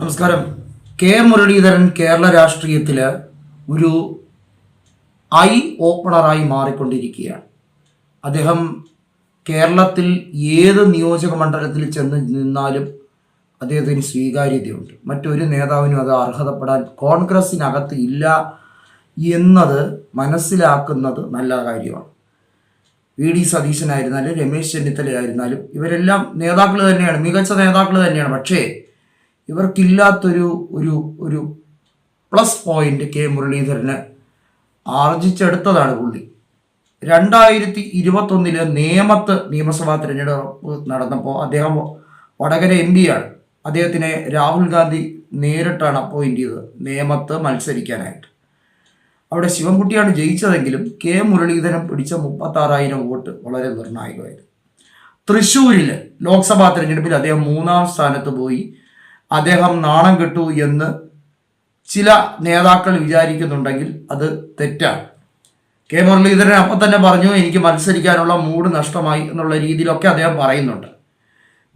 നമസ്കാരം. കെ. മുരളീധരൻ കേരള രാഷ്ട്രീയത്തിൽ ഒരു ഐ ഓപ്പണറായി മാറിക്കൊണ്ടിരിക്കുകയാണ്. അദ്ദേഹം കേരളത്തിൽ ഏത് നിയോജക മണ്ഡലത്തിൽ ചെന്ന് നിന്നാലും അദ്ദേഹത്തിന് സ്വീകാര്യതയുണ്ട്. മറ്റൊരു നേതാവിനും അത് അർഹതപ്പെടാൻ കോൺഗ്രസിനകത്ത് ഇല്ല എന്നത് മനസ്സിലാക്കുന്നത് നല്ല കാര്യമാണ്. വി. ഡി. സതീശനായിരുന്നാലും രമേശ് ചെന്നിത്തലയായിരുന്നാലും ഇവരെല്ലാം നേതാക്കൾ തന്നെയാണ് മികച്ച നേതാക്കൾ തന്നെയാണ്. പക്ഷേ ഇവർക്കില്ലാത്തൊരു ഒരു ഒരു പ്ലസ് പോയിന്റ് കെ മുരളീധരന് ആർജിച്ചെടുത്തതാണ് പുള്ളി. രണ്ടായിരത്തി ഇരുപത്തൊന്നിൽ നേമത്ത് നിയമസഭാ തിരഞ്ഞെടുപ്പ് നടന്നപ്പോൾ അദ്ദേഹം വടകര എം പിയാണ് അദ്ദേഹത്തിനെ രാഹുൽ ഗാന്ധി നേരിട്ടാണ് അപ്പോയിന്റ് ചെയ്തത്. നേമത്ത് മത്സരിക്കാനായിട്ട്. അവിടെ ശിവൻകുട്ടിയാണ് ജയിച്ചതെങ്കിലും കെ മുരളീധരൻ പിടിച്ച മുപ്പത്താറായിരം വോട്ട് വളരെ നിർണായകമായിരുന്നു. തൃശ്ശൂരിൽ ലോക്സഭാ തിരഞ്ഞെടുപ്പിൽ അദ്ദേഹം മൂന്നാം സ്ഥാനത്ത് പോയി. അദ്ദേഹം നാണം കെട്ടു എന്ന് ചില നേതാക്കൾ വിചാരിക്കുന്നുണ്ടെങ്കിൽ അത് തെറ്റാണ്. കെ മുരളീധരൻ അപ്പം തന്നെ പറഞ്ഞു എനിക്ക് മത്സരിക്കാനുള്ള മൂഡ് നഷ്ടമായി എന്നുള്ള രീതിയിലൊക്കെ അദ്ദേഹം പറയുന്നുണ്ട്.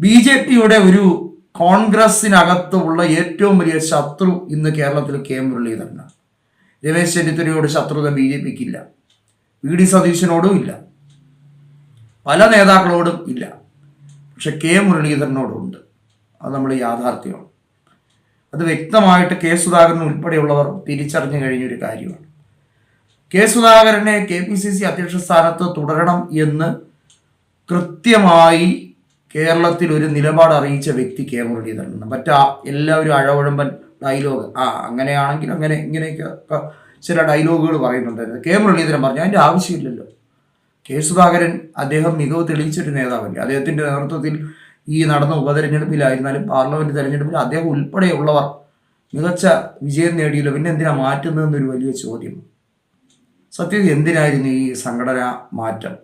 ബി ജെ പിയുടെ ഒരു കോൺഗ്രസിനകത്തുള്ള ഏറ്റവും വലിയ ശത്രു ഇന്ന് കേരളത്തിൽ കെ മുരളീധരനാണ്. രമേശ് ചെന്നിത്തലയോട് ശത്രുത ബി ജെ പിക്ക് ഇല്ല വി ഡി സതീശനോടും ഇല്ല. പല നേതാക്കളോടും ഇല്ല. പക്ഷെ കെ മുരളീധരനോടും ഉണ്ട് അത് നമ്മൾ യാഥാർത്ഥ്യമാണ്. അത് വ്യക്തമായിട്ട് കെ സുധാകരൻ ഉൾപ്പെടെയുള്ളവർ തിരിച്ചറിഞ്ഞു കഴിഞ്ഞൊരു കാര്യമാണ്. കെ സുധാകരനെ കെ പി സി സി അധ്യക്ഷ സ്ഥാനത്ത് തുടരണം എന്ന് കൃത്യമായി കേരളത്തിൽ ഒരു നിലപാട് അറിയിച്ച വ്യക്തി കെ മുരളീധരനാണ്. മറ്റാ എല്ലാവരും അഴവഴമ്പൻ ഡയലോഗ് ആ അങ്ങനെയാണെങ്കിൽ അങ്ങനെ ഇങ്ങനെയൊക്കെ ചില ഡയലോഗുകൾ പറയുന്നുണ്ടായിരുന്നു. കെ മുരളീധരൻ പറഞ്ഞു അതിന്റെ ആവശ്യമില്ലല്ലോ. കെ സുധാകരൻ അദ്ദേഹം മികവ് തെളിയിച്ചൊരു നേതാവല്ലേ? അദ്ദേഹത്തിന്റെ നേതൃത്വത്തിൽ ഈ നടന്ന ഉപതെരഞ്ഞെടുപ്പിലായിരുന്നാലും പാർലമെന്റ് തെരഞ്ഞെടുപ്പിൽ അദ്ദേഹം ഉൾപ്പെടെയുള്ളവർ മികച്ച വിജയം നേടിയല്ലോ. പിന്നെ എന്തിനാ മാറ്റുന്നതെന്നൊരു വലിയ ചോദ്യം. സത്യത്തിൽ എന്തിനായിരുന്നു ഈ സംഘടന മാറ്റം?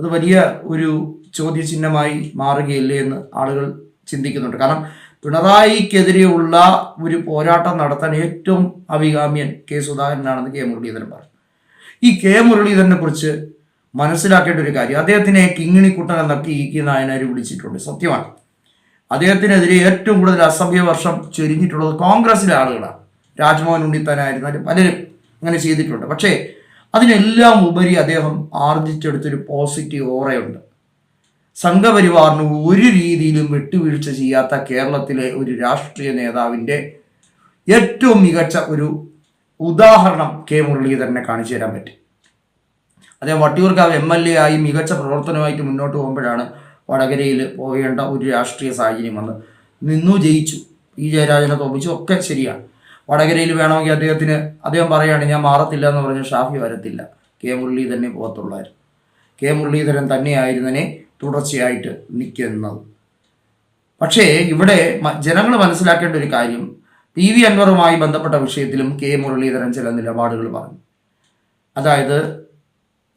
അത് വലിയ ഒരു ചോദ്യചിഹ്നമായി മാറുകയില്ലേ എന്ന് ആളുകൾ ചിന്തിക്കുന്നുണ്ട്. കാരണം പിണറായിക്കെതിരെയുള്ള ഒരു പോരാട്ടം നടത്താൻ ഏറ്റവും അഭികാമ്യൻ കെ സുധാകരനാണെന്ന് കെ മുരളീധരൻ പറഞ്ഞു. ഈ കെ മുരളീധരനെ കുറിച്ച് മനസ്സിലാക്കേണ്ട ഒരു കാര്യം. അദ്ദേഹത്തിനെ കിങ്ങിണിക്കുട്ടൻ എന്നൊക്കെ ഈ കി നായനാർ വിളിച്ചിട്ടുണ്ട്. സത്യമാണ്. അദ്ദേഹത്തിനെതിരെ ഏറ്റവും കൂടുതൽ അസഭ്യ വർഷം ചൊരിഞ്ഞിട്ടുള്ളത് കോൺഗ്രസിലെ ആളുകളാണ്. രാജ്മോഹൻ ഉണ്ണിത്താനായിരുന്നാലും പലരും അങ്ങനെ ചെയ്തിട്ടുണ്ട്. പക്ഷേ അതിനെല്ലാം ഉപരി അദ്ദേഹം ആർജിച്ചെടുത്തൊരു പോസിറ്റീവ് ഓറയുണ്ട്. സംഘപരിവാറിന് ഒരു രീതിയിലും വിട്ടുവീഴ്ച ചെയ്യാത്ത കേരളത്തിലെ ഒരു രാഷ്ട്രീയ നേതാവിന്റെ ഏറ്റവും മികച്ച ഒരു ഉദാഹരണം കെ മുരളീധരനെ കാണിച്ചു തരാൻ പറ്റും. അദ്ദേഹം വട്ടിയൂർക്കാവ് എം എൽ എ ആയി മികച്ച പ്രവർത്തനമായിട്ട് മുന്നോട്ട് പോകുമ്പോഴാണ് വടകരയിൽ പോകേണ്ട ഒരു രാഷ്ട്രീയ സാഹചര്യം വന്ന് നിന്നു ജയിച്ചു. പി. ജയരാജനെ തോപ്പിച്ചു ഒക്കെ ശരിയാണ്. വടകരയിൽ വേണമെങ്കിൽ അദ്ദേഹത്തിന് അദ്ദേഹം പറയുകയാണ് ഞാൻ മാറത്തില്ല എന്ന് പറഞ്ഞ ഷാഫി വരത്തില്ല. കെ. മുരളീധരനെ പോകത്തുള്ളായിരുന്നു. കെ. മുരളീധരൻ തന്നെയായിരുന്നതിനെ തുടർച്ചയായിട്ട് നിൽക്കുന്നത് പക്ഷേ ഇവിടെ ജനങ്ങൾ മനസ്സിലാക്കേണ്ട ഒരു കാര്യം പി. വി. അൻവറുമായി ബന്ധപ്പെട്ട വിഷയത്തിലും കെ. മുരളീധരൻ ചില നിലപാടുകൾ പറഞ്ഞു. അതായത്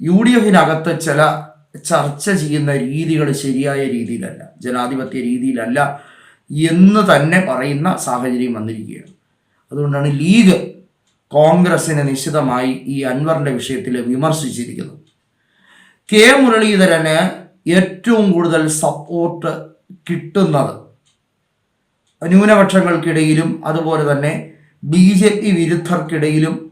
യു ഡി എഫിനകത്ത് ചില ചർച്ച ചെയ്യുന്ന രീതികൾ ശരിയായ രീതിയിലല്ല ജനാധിപത്യ രീതിയിലല്ല എന്ന് തന്നെ പറയുന്ന സാഹചര്യം വന്നിരിക്കുകയാണ്. അതുകൊണ്ടാണ് ലീഗ് കോൺഗ്രസിനെ നിശ്ചിതമായി ഈ അൻവറിന്റെ വിഷയത്തിൽ വിമർശിച്ചിരിക്കുന്നത്. കെ മുരളീധരന് ഏറ്റവും കൂടുതൽ സപ്പോർട്ട് കിട്ടുന്നത് ന്യൂനപക്ഷങ്ങൾക്കിടയിലും അതുപോലെ തന്നെ ബി ജെ പി വിരുദ്ധർക്കിടയിലും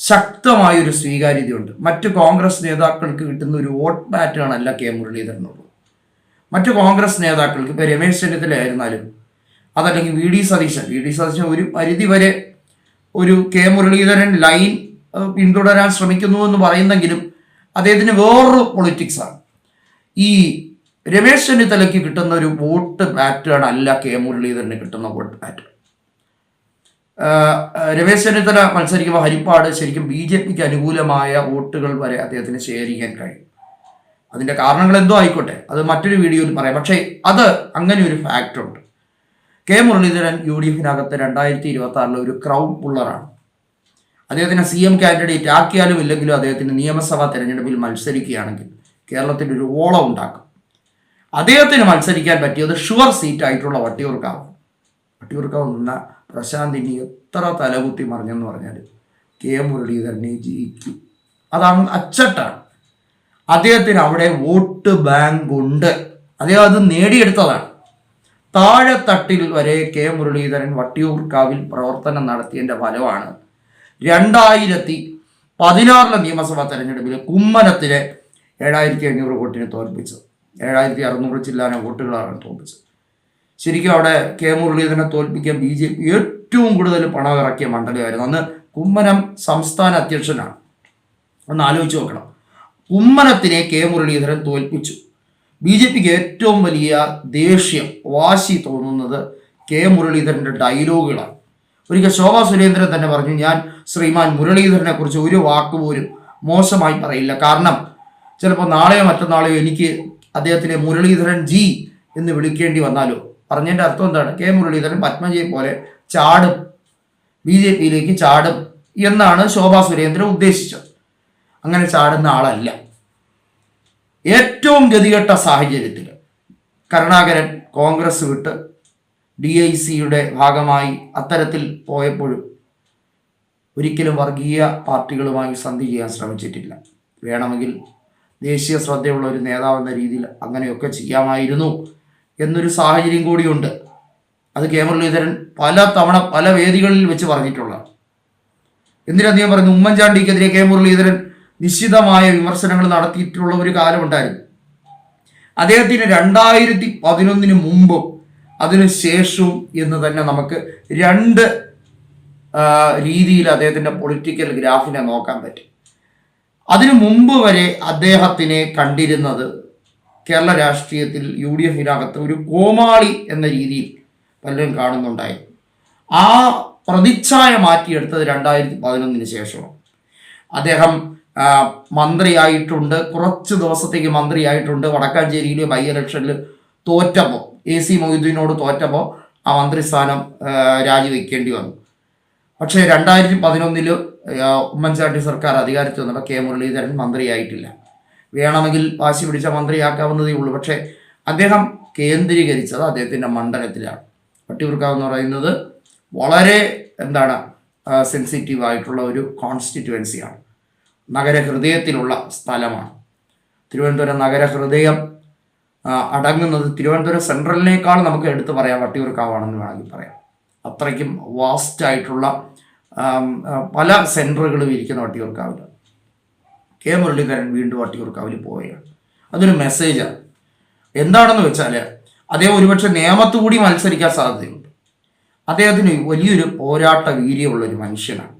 ശക്തമായൊരു സ്വീകാര്യതയുണ്ട്. മറ്റ് കോൺഗ്രസ് നേതാക്കൾക്ക് കിട്ടുന്ന ഒരു വോട്ട് പാറ്റേൺ അല്ല കെ മുരളീധരനുള്ളൂ മറ്റ് കോൺഗ്രസ് നേതാക്കൾക്ക് ഇപ്പോൾ രമേശ് ചെന്നിത്തല ആയിരുന്നാലും അതല്ലെങ്കിൽ V D Satheesan. V D Satheesan ഒരു പരിധി വരെ ഒരു കെ മുരളീധരൻ ലൈൻ പിന്തുടരാൻ ശ്രമിക്കുന്നു എന്ന് പറയുന്നെങ്കിലും അദ്ദേഹത്തിന് വേറൊരു പൊളിറ്റിക്സാണ് ഈ രമേശ് ചെന്നിത്തലയ്ക്ക് കിട്ടുന്ന ഒരു വോട്ട് പാറ്റേൺ അല്ല കെ മുരളീധരന് കിട്ടുന്ന വോട്ട് പാറ്റേൺ രമേശ് ചെന്നിത്തല മത്സരിക്കുമ്പോൾ ഹരിപ്പാട് ശരിക്കും ബി ജെ പിക്ക് അനുകൂലമായ വോട്ടുകൾ വരെ അദ്ദേഹത്തിന് ശേഖരിക്കാൻ കഴിയും. അതിന്റെ കാരണങ്ങൾ എന്തോ ആയിക്കോട്ടെ അത് മറ്റൊരു വീഡിയോയിൽ പറയാം. പക്ഷേ അത് അങ്ങനെ ഒരു ഫാക്ടറുണ്ട് കെ മുരളീധരൻ യു ഡി എഫിനകത്ത് രണ്ടായിരത്തി ഇരുപത്തി ആറിലെ ഒരു ക്രൗഡ് പുള്ളറാണ് അദ്ദേഹത്തിനെ സി എം കാൻഡിഡേറ്റ് ആക്കിയാലും ഇല്ലെങ്കിലും അദ്ദേഹത്തിന് നിയമസഭാ തെരഞ്ഞെടുപ്പിൽ മത്സരിക്കുകയാണെങ്കിൽ കേരളത്തിൽ ഒരു ഓളം ഉണ്ടാക്കും. അദ്ദേഹത്തിന് മത്സരിക്കാൻ പറ്റിയത് ഷുവർ സീറ്റ് ആയിട്ടുള്ള വട്ടിയൂർക്കാവ്. വട്ടിയൂർക്കാവ് നിന്ന പ്രശാന്ത് ഇനി എത്ര തലകുത്തി മറിഞ്ഞെന്ന് പറഞ്ഞാൽ കെ മുരളീധരനെ ജയിക്കും. അതാണ് അച്ചട്ടാണ്. അദ്ദേഹത്തിന് അവിടെ വോട്ട് ബാങ്ക് ഉണ്ട്. അദ്ദേഹം അത് നേടിയെടുത്തതാണ്. താഴെത്തട്ടിൽ വരെ കെ മുരളീധരൻ വട്ടിയൂർക്കാവിൽ പ്രവർത്തനം നടത്തിയതിന്റെ ഫലമാണ് രണ്ടായിരത്തി പതിനാറിലെ നിയമസഭാ തെരഞ്ഞെടുപ്പിൽ കുമ്മനത്തിലെ ഏഴായിരത്തി അഞ്ഞൂറ് വോട്ടിനെ തോൽപ്പിച്ചത്. ഏഴായിരത്തി അറുന്നൂറ് ചില്ലാന വോട്ടുകളാണ് തോൽപ്പിച്ചത്. ശരിക്കും അവിടെ കെ മുരളീധരനെ തോൽപ്പിക്കാൻ ബി ജെ പി ഏറ്റവും കൂടുതൽ പണം ഇറക്കിയ മണ്ഡലമായിരുന്നു. അന്ന് കുമ്മനം സംസ്ഥാന അധ്യക്ഷനാണ്. ഒന്ന് ആലോചിച്ച് നോക്കണം. കുമ്മനത്തിനെ കെ മുരളീധരൻ തോൽപ്പിച്ചു. ബി ജെ പിക്ക് ഏറ്റവും വലിയ ദേഷ്യം വാശി തോന്നുന്നത് കെ മുരളീധരന്റെ ഡയലോഗുകളാണ്. ഒരിക്കൽ ശോഭാ സുരേന്ദ്രൻ തന്നെ പറഞ്ഞു ഞാൻ ശ്രീമാൻ മുരളീധരനെ കുറിച്ച് ഒരു വാക്ക് പോലും മോശമായി പറയില്ല. കാരണം ചിലപ്പോൾ നാളെയോ മറ്റന്നാളെയോ എനിക്ക് അദ്ദേഹത്തിനെ മുരളീധരൻ ജി എന്ന് വിളിക്കേണ്ടി വന്നാലോ? പറഞ്ഞതിന്റെ അർത്ഥം എന്താണ്? കെ മുരളീധരൻ പത്മജിയെ പോലെ ചാടും. ബി ജെ പിയിലേക്ക് ചാടും എന്നാണ് ശോഭാ സുരേന്ദ്രൻ ഉദ്ദേശിച്ചത്. അങ്ങനെ ചാടുന്ന ആളല്ല. ഏറ്റവും ഗതികെട്ട സാഹചര്യത്തിൽ കരുണാകരൻ കോൺഗ്രസ് വിട്ട് ഡി ഐ സിയുടെ ഭാഗമായി അത്തരത്തിൽ പോയപ്പോഴും ഒരിക്കലും വർഗീയ പാർട്ടികളുമായി സന്ധി ചെയ്യാൻ ശ്രമിച്ചിട്ടില്ല. വേണമെങ്കിൽ ദേശീയ ശ്രദ്ധയുള്ള ഒരു നേതാവെന്ന രീതിയിൽ അങ്ങനെയൊക്കെ ചെയ്യാമായിരുന്നു. എന്നൊരു സാഹചര്യം കൂടിയുണ്ട്. അത് കെ മുരളീധരൻ പല തവണ പല വേദികളിൽ വെച്ച് പറഞ്ഞിട്ടുള്ളതാണ്. എന്തിനാ പറയുന്നത്? ഉമ്മൻചാണ്ടിക്കെതിരെ കെ മുരളീധരൻ നിശ്ചിതമായ വിമർശനങ്ങൾ നടത്തിയിട്ടുള്ള ഒരു കാലമുണ്ടായിരുന്നു അദ്ദേഹത്തിന് രണ്ടായിരത്തി പതിനൊന്നിന് മുമ്പും അതിനു ശേഷവും എന്ന് തന്നെ നമുക്ക് രണ്ട് രീതിയിൽ അദ്ദേഹത്തിന്റെ പൊളിറ്റിക്കൽ ഗ്രാഫിനെ നോക്കാൻ പറ്റും. അതിനു മുമ്പ് വരെ അദ്ദേഹത്തിനെ കണ്ടിരുന്നത് കേരള രാഷ്ട്രീയത്തിൽ യു ഡി എഫിനകത്ത് ഒരു കോമാളി എന്ന രീതിയിൽ പലരും കാണുന്നുണ്ടായി. ആ പ്രതിച്ഛായ മാറ്റിയെടുത്തത് രണ്ടായിരത്തി പതിനൊന്നിന് ശേഷമാണ്. അദ്ദേഹം മന്ത്രിയായിട്ടുണ്ട്. കുറച്ച് ദിവസത്തേക്ക് മന്ത്രിയായിട്ടുണ്ട്. വടക്കാഞ്ചേരിയിലെ ബൈ ഇലക്ഷനിൽ തോറ്റപ്പോൾ എ സി മൊയ്തീനോട് തോറ്റപ്പോൾ ആ മന്ത്രിസ്ഥാനം രാജിവെക്കേണ്ടി വന്നു. പക്ഷേ രണ്ടായിരത്തി പതിനൊന്നിൽ ഉമ്മൻചാണ്ടി സർക്കാർ അധികാരത്തിൽ വന്നപ്പോൾ കെ മുരളീധരൻ മന്ത്രിയായിട്ടില്ല. വേണമെങ്കിൽ വാശി പിടിച്ച മന്ത്രിയാക്കാവുന്നതേ ഉള്ളൂ. പക്ഷേ അദ്ദേഹം കേന്ദ്രീകരിച്ചത് അദ്ദേഹത്തിന്റെ മണ്ഡലത്തിലാണ്. വട്ടിയൂർക്കാവ് എന്ന് പറയുന്നത് വളരെ എന്താണ് സെൻസിറ്റീവ് ആയിട്ടുള്ള ഒരു കോൺസ്റ്റിറ്റുവൻസിയാണ് നഗരഹൃദയത്തിലുള്ള സ്ഥലമാണ്. തിരുവനന്തപുരം നഗരഹൃദയം അടങ്ങുന്നത് തിരുവനന്തപുരം സെൻട്രലിനേക്കാൾ നമുക്ക് എടുത്തു പറയാം വട്ടിയൂർക്കാവാണെന്ന് വേണമെങ്കിൽ പറയാം. അത്രയ്ക്കും വാസ്റ്റ് ആയിട്ടുള്ള പല സെന്ററുകളും ഇരിക്കുന്ന വട്ടിയൂർക്കാവിൽ കെ മുരളീധരൻ വീണ്ടും വട്ടിയൂർക്കാവിൽ പോവുകയാണ്. അതൊരു മെസ്സേജാണ് എന്താണെന്ന് വെച്ചാൽ അദ്ദേഹം ഒരുപക്ഷെ നിയമത്തുകൂടി മത്സരിക്കാൻ സാധ്യതയുണ്ട്. അദ്ദേഹത്തിന് വലിയൊരു പോരാട്ട വീര്യമുള്ള ഒരു മനുഷ്യനാണ്.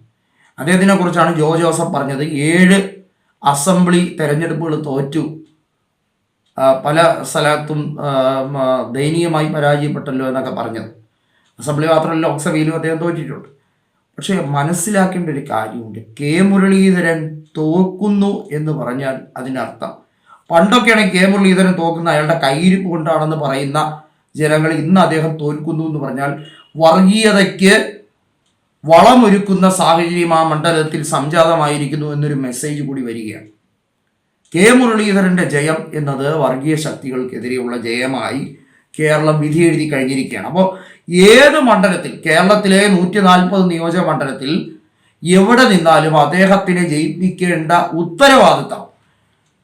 അദ്ദേഹത്തിനെ കുറിച്ചാണ് ജോ ജോസഫ് പറഞ്ഞത്. ഏഴ് അസംബ്ലി തെരഞ്ഞെടുപ്പുകൾ തോറ്റു. പല സ്ഥലത്തും ദയനീയമായി പരാജയപ്പെട്ടല്ലോ എന്നൊക്കെ പറഞ്ഞത്. അസംബ്ലി മാത്രമല്ല ലോക്സഭയിലും അദ്ദേഹം തോറ്റിട്ടുണ്ട്. പക്ഷേ മനസ്സിലാക്കേണ്ട ഒരു കാര്യമുണ്ട്. കെ മുരളീധരൻ തോക്കുന്നു എന്ന് പറഞ്ഞാൽ അതിനർത്ഥം. പണ്ടൊക്കെയാണെങ്കിൽ കെ മുരളീധരൻ തോക്കുന്ന അയാളുടെ കയ്യിരിപ്പ് കൊണ്ടാണെന്ന് പറയുന്ന ജനങ്ങൾ ഇന്ന് അദ്ദേഹം തോൽക്കുന്നു എന്ന് പറഞ്ഞാൽ വർഗീയതയ്ക്ക് വളമൊരുക്കുന്ന സാഹചര്യം ആ മണ്ഡലത്തിൽ സംജാതമായിരിക്കുന്നു എന്നൊരു മെസ്സേജ് കൂടി വരികയാണ്. കെ മുരളീധരന്റെ ജയം എന്നത് വർഗീയ ശക്തികൾക്കെതിരെയുള്ള ജയമായി കേരളം വിധി എഴുതി കഴിഞ്ഞിരിക്കുകയാണ്. അപ്പോൾ ഏത് മണ്ഡലത്തിൽ കേരളത്തിലെ നൂറ്റി നാൽപ്പത് നിയോജക മണ്ഡലത്തിൽ എവിടെ നിന്നാലും അദ്ദേഹത്തിനെ ജയിപ്പിക്കേണ്ട ഉത്തരവാദിത്തം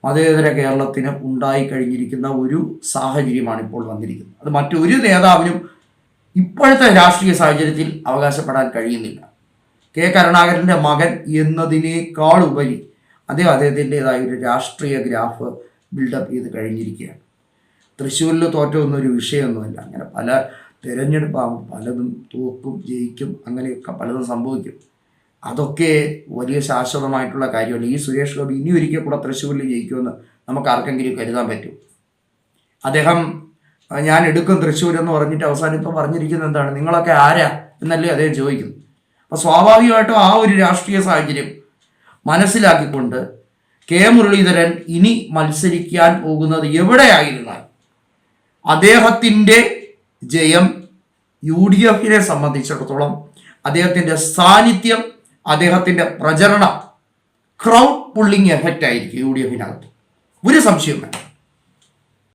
മതേതര കേരളത്തിന് ഉണ്ടായി കഴിഞ്ഞിരിക്കുന്ന ഒരു സാഹചര്യമാണ് ഇപ്പോൾ വന്നിരിക്കുന്നത്. അത് മറ്റൊരു നേതാവിനും ഇപ്പോഴത്തെ രാഷ്ട്രീയ സാഹചര്യത്തിൽ അവകാശപ്പെടാൻ കഴിയുന്നില്ല. കെ കരുണാകരന്റെ മകൻ എന്നതിനേക്കാൾ ഉപരി അദ്ദേഹം അദ്ദേഹത്തിന്റെതായ ഒരു രാഷ്ട്രീയ ഗ്രാഫ് ബിൽഡപ്പ് ചെയ്ത് കഴിഞ്ഞിരിക്കുകയാണ്. തൃശ്ശൂരിൽ തോറ്റൊന്നും ഒരു വിഷയമൊന്നുമില്ല. അങ്ങനെ പല തിരഞ്ഞെടുപ്പാകും പലതും തോക്കും ജയിക്കും അങ്ങനെയൊക്കെ പലതും സംഭവിക്കും. അതൊക്കെ വലിയ ശാശ്വതമായിട്ടുള്ള കാര്യമല്ല. ഈ സുരേഷ് ഗോപി ഇനി ഒരിക്കൽ കൂടെ തൃശ്ശൂരിൽ ജയിക്കുമെന്ന് നമുക്ക് ആർക്കെങ്കിലും കരുതാൻ പറ്റും. അദ്ദേഹം ഞാൻ എടുക്കും തൃശ്ശൂർ എന്ന് പറഞ്ഞിട്ട് അവസാനം ഇപ്പോൾ പറഞ്ഞിരിക്കുന്നത് എന്താണ്? നിങ്ങളൊക്കെ ആരാ എന്നല്ലേ അദ്ദേഹം ചോദിക്കും. അപ്പോൾ സ്വാഭാവികമായിട്ടും ആ ഒരു രാഷ്ട്രീയ സാഹചര്യം മനസ്സിലാക്കിക്കൊണ്ട് കെ മുരളീധരൻ ഇനി മത്സരിക്കാൻ പോകുന്നത് എവിടെയായിരുന്നാൽ അദ്ദേഹത്തിന്റെ ജയം യു ഡി എഫിനെ സംബന്ധിച്ചിടത്തോളം അദ്ദേഹത്തിന്റെ സാന്നിധ്യം അദ്ദേഹത്തിന്റെ പ്രചരണം ക്രൗഡ് പുള്ളിങ് എഫക്റ്റ് ആയിരിക്കും യു ഡി എഫിനകത്ത്. ഒരു സംശയം വേണ്ട